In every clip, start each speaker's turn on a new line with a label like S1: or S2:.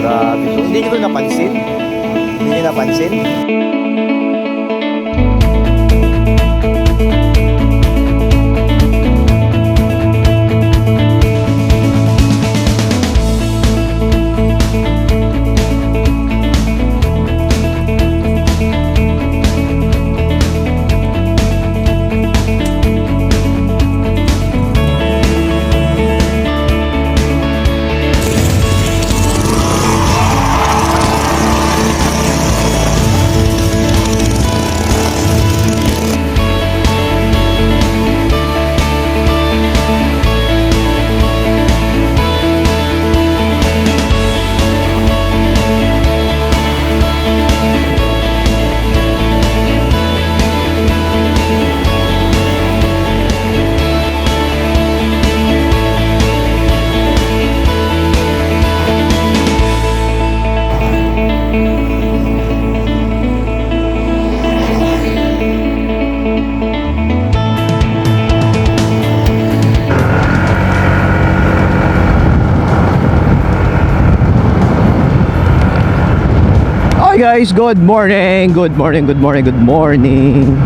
S1: Grabe to. Hindi nyo napansin? Hindi nyo napansin?
S2: Guys, good morning, good morning, good morning, good morning.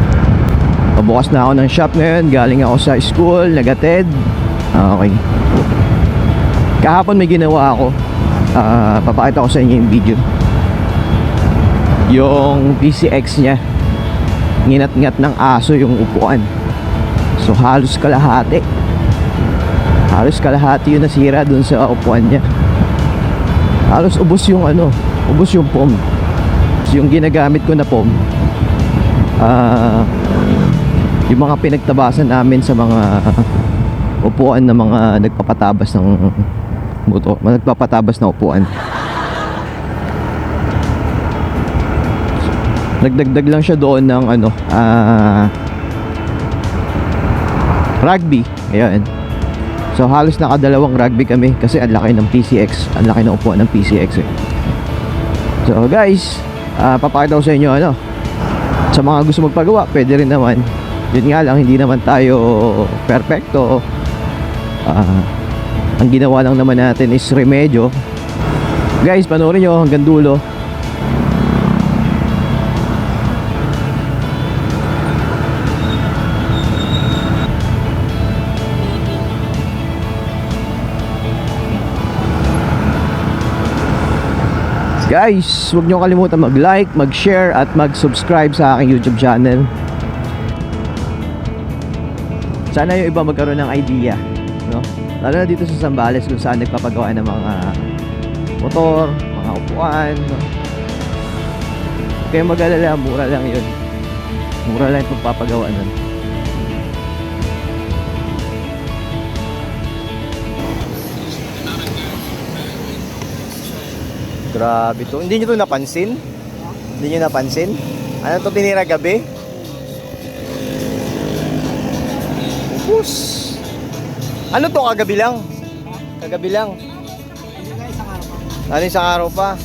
S2: Pabukas na ako ng shop ngayon, galing ako sa school, nagatid. Okay. Kahapon may ginawa ako. Ah, Papakita ko sa inyo yung video. Yung PCX niya. Nginat-ngat ng aso yung upuan. So halos kalahati. Halos kalahati yung nasira dun sa upuan niya. Halos ubos yung ano Ubos yung So, yung ginagamit ko na foam ah yung mga pinagtabasan namin sa mga upuan ng mga nagpapatabas ng motor, nagpapatabas na upuan. Nagdagdag lang siya doon ng ano, ah rugby. Ayan. So halos nakadalawang rugby kami kasi ang laki ng PCX, ang laki ng upuan ng PCX eh. So guys, ah papakita ko sa inyo ano. Sa mga gusto magpagawa, pwede rin naman. Yun nga lang, hindi naman tayo perfecto. Ah, ang ginawa lang naman natin is remedyo. Guys, panoorin nyo hanggang dulo. Guys, huwag nyo kalimutan mag-like, mag-share at mag-subscribe sa aking YouTube channel. Sana yung iba magkaroon ng idea, no? Lalo na dito sa Zambales kung saan nagpapagawa ng mga motor, mga upuan, no? Kaya mag-alala, mura lang yun. Mura lang yung pagpapagawa nun.
S1: Grabe to. Hindi nyo to napansin? Hindi nyo napansin? Ano to tinira gabi? Ubus. Ano to kagabi lang? Kagabi lang. Ano isang araw pa?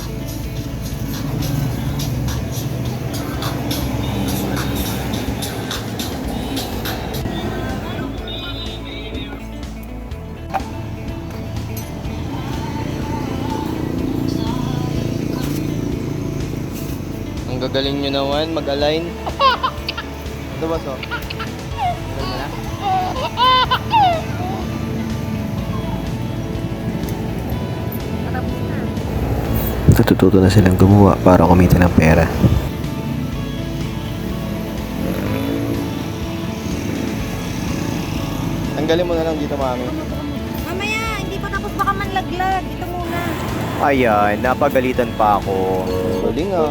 S1: Ang gagaling nyo naman mag-align. Ito ba so? Mo na?
S3: natututo na silang gumawa para kumita ng pera.
S1: Tanggalin mo na lang dito, mami.
S4: Mamaya, hindi pa tapos baka manlaglag.
S1: Ayan, napagalitan pa ako. Galing ah.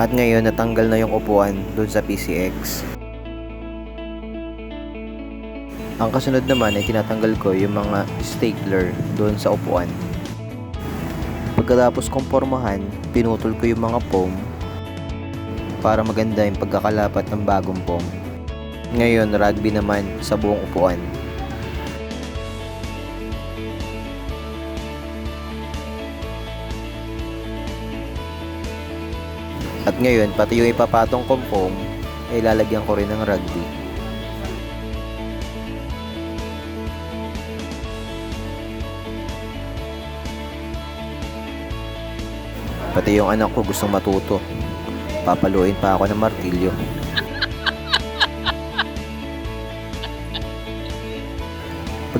S1: At ngayon, natanggal na yung upuan doon sa PCX. Ang kasunod naman ay tinatanggal ko yung mga stapler doon sa upuan. Pagkatapos kong pormahan, pinutol ko yung mga foam para maganda yung pagkakalapat ng bagong foam. Ngayon, rugby naman sa buong upuan. At ngayon, pati yung ipapatong kong ay lalagyan ko rin ng rugby. Pati yung anak ko gustong matuto. Papaluin pa ako ng martilyo.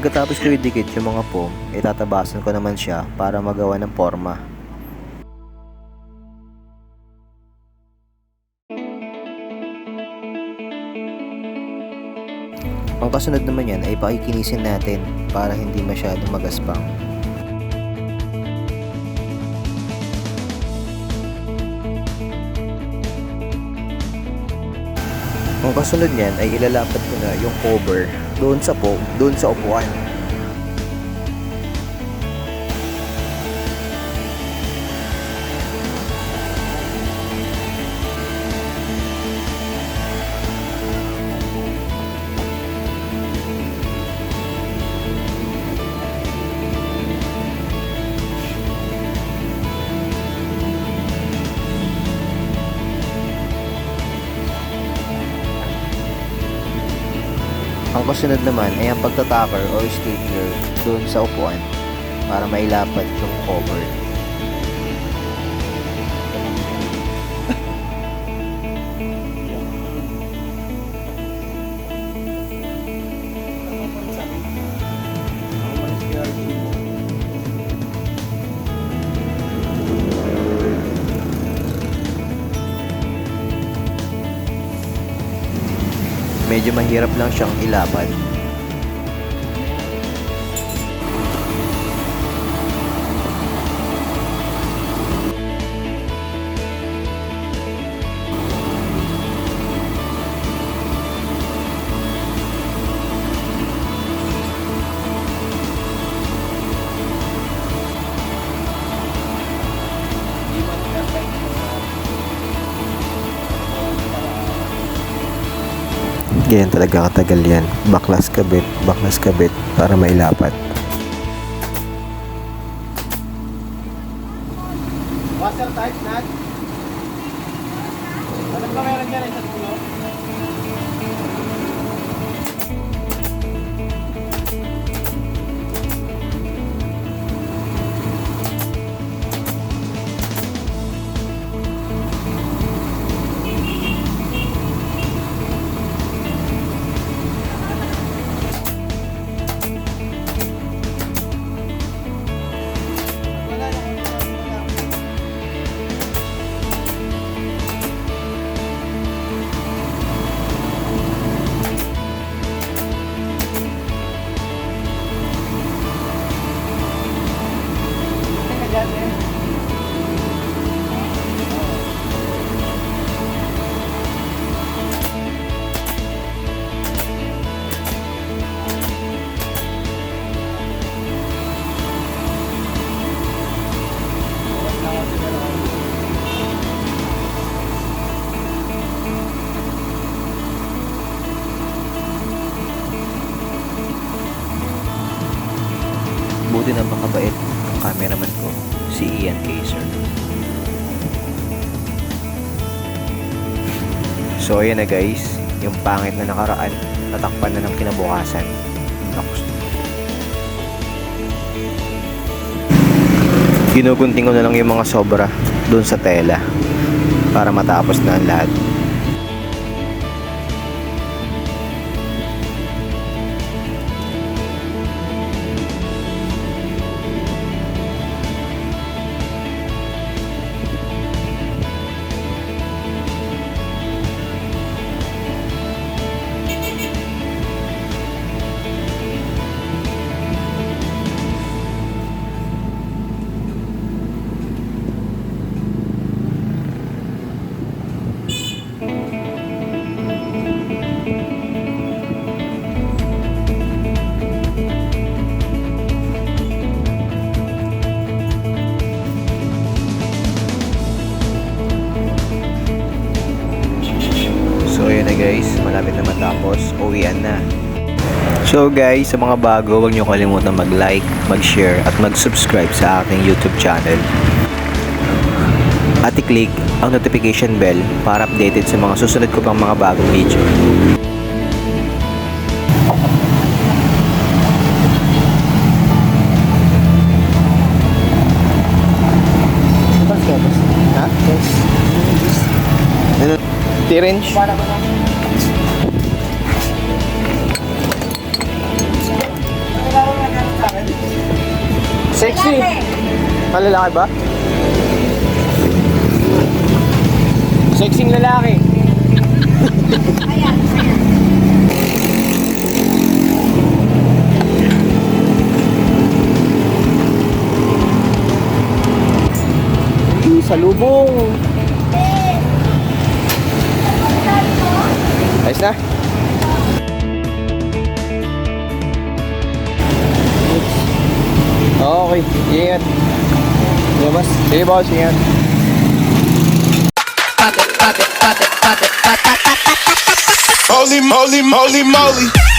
S1: Pagkatapos ko idikit yung mga foam, itatabasan ko naman siya para magawa ng forma. Ang kasunod naman yan ay pakikinisin natin para hindi masyadong magaspang. Ang kasunod niyan ay ilalapat ko na yung cover doon sa po, doon sa upuan. Ang kasunod naman ay ang pagtatacker or stapler doon sa upuan para mailapat yung cover. Medyo mahirap lang siyang ilaban.
S3: Ganyan talaga katagal yan. Baklas kabit, baklas kabit para mailapat.
S2: Washer type
S1: So ayan na guys, yung pangit na nakaraan, natakpan na ng kinabukasan. Ginugunting ko na lang yung mga sobra doon sa tela para matapos na ang lahat. Malapit na matapos, uwian na. So guys, sa mga bago, huwag niyo kalimutan mag-like, mag-share at mag-subscribe sa aking YouTube channel. at i-click ang notification bell para updated sa mga susunod ko pang mga bagong video.
S2: Ha? Ano? T-range? Sexy. Malalaki ba? Sexy lalaki. Ay, Salubong. Ayos na? Okay, ingat. Labas. Sige boss, ingat.
S5: Holy moly, moly, moly.